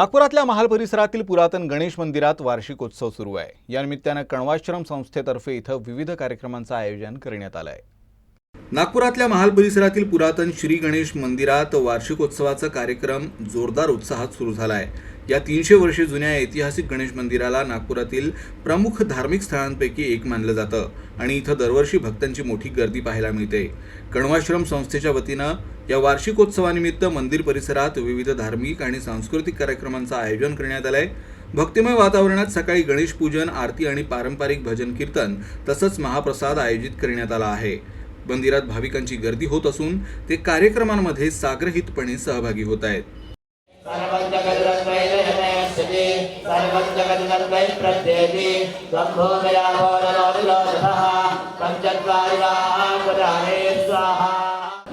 नागपुरातल्या महाल परिसरातील पुरातन गणेश मंदिरात वार्षिकोत्सव सुरू आहे. या निमित्तानं कण्वाश्रम संस्थेतर्फे इथं विविध कार्यक्रमांचं आयोजन करण्यात आलं आहे नागपुरातल्या महाल परिसरातील पुरातन श्री गणेश मंदिरात वार्षिकोत्सवाचा कार्यक्रम जोरदार उत्साहात सुरू झाला आहे या तीनशे वर्षे जुन्या ऐतिहासिक गणेश मंदिराला नागपुरातील प्रमुख धार्मिक स्थळांपैकी एक मानलं जातं आणि इथं दरवर्षी भक्तांची मोठी गर्दी पाहायला मिळते. कण्वाश्रम संस्थेच्या वतीनं या वार्षिकोत्सवानिमित्त मंदिर परिसरात विविध धार्मिक आणि सांस्कृतिक कार्यक्रमांचं आयोजन करण्यात आलं आहे भक्तिमय वातावरणात सकाळी गणेश पूजन आरती आणि पारंपरिक भजन कीर्तन तसंच महाप्रसाद आयोजित करण्यात आला आहे. मंदिरात भाविकांची गर्दी होत असून ते कार्यक्रमांमध्ये साग्रहितपणे सहभागी होत आहेत.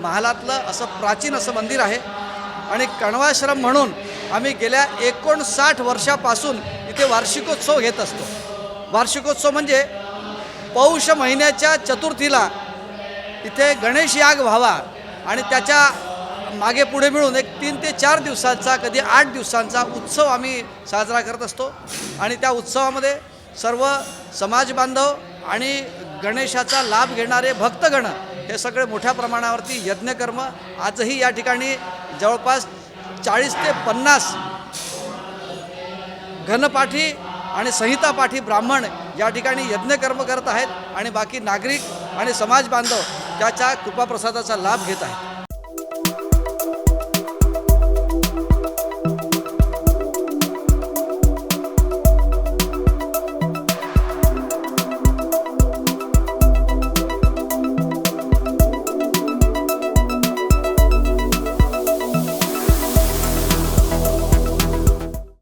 महालातलं असं प्राचीन असं मंदिर आहे आणि कण्वाश्रम म्हणून आम्ही गेल्या एकोणसाठ वर्षापासून इथे वार्षिकोत्सव घेत असतो. वार्षिकोत्सव म्हणजे पौष महिन्याच्या चतुर्थीला इथे गणेश याग व्हावा आणि त्याच्यामागे पुढे मिळून एक तीन ते चार दिवसांचा कधी आठ दिवसांचा उत्सव आम्ही साजरा करत असतो. आणि त्या उत्सवामध्ये सर्व समाज बांधव आणि गणेशाचा लाभ घेणारे भक्तगण हे सगळे मोठ्या प्रमाणावरती यज्ञकर्म आजही या ठिकाणी जवळपास चाळीस ते पन्नास घनपाठी आणि संहितापाठी ब्राह्मण या ठिकाणी यज्ञकर्म करत आहेत. आणि बाकी नागरिक आणि समाज बांधव त्याच्या कृपाप्रसादाचा लाभ घेत आहेत.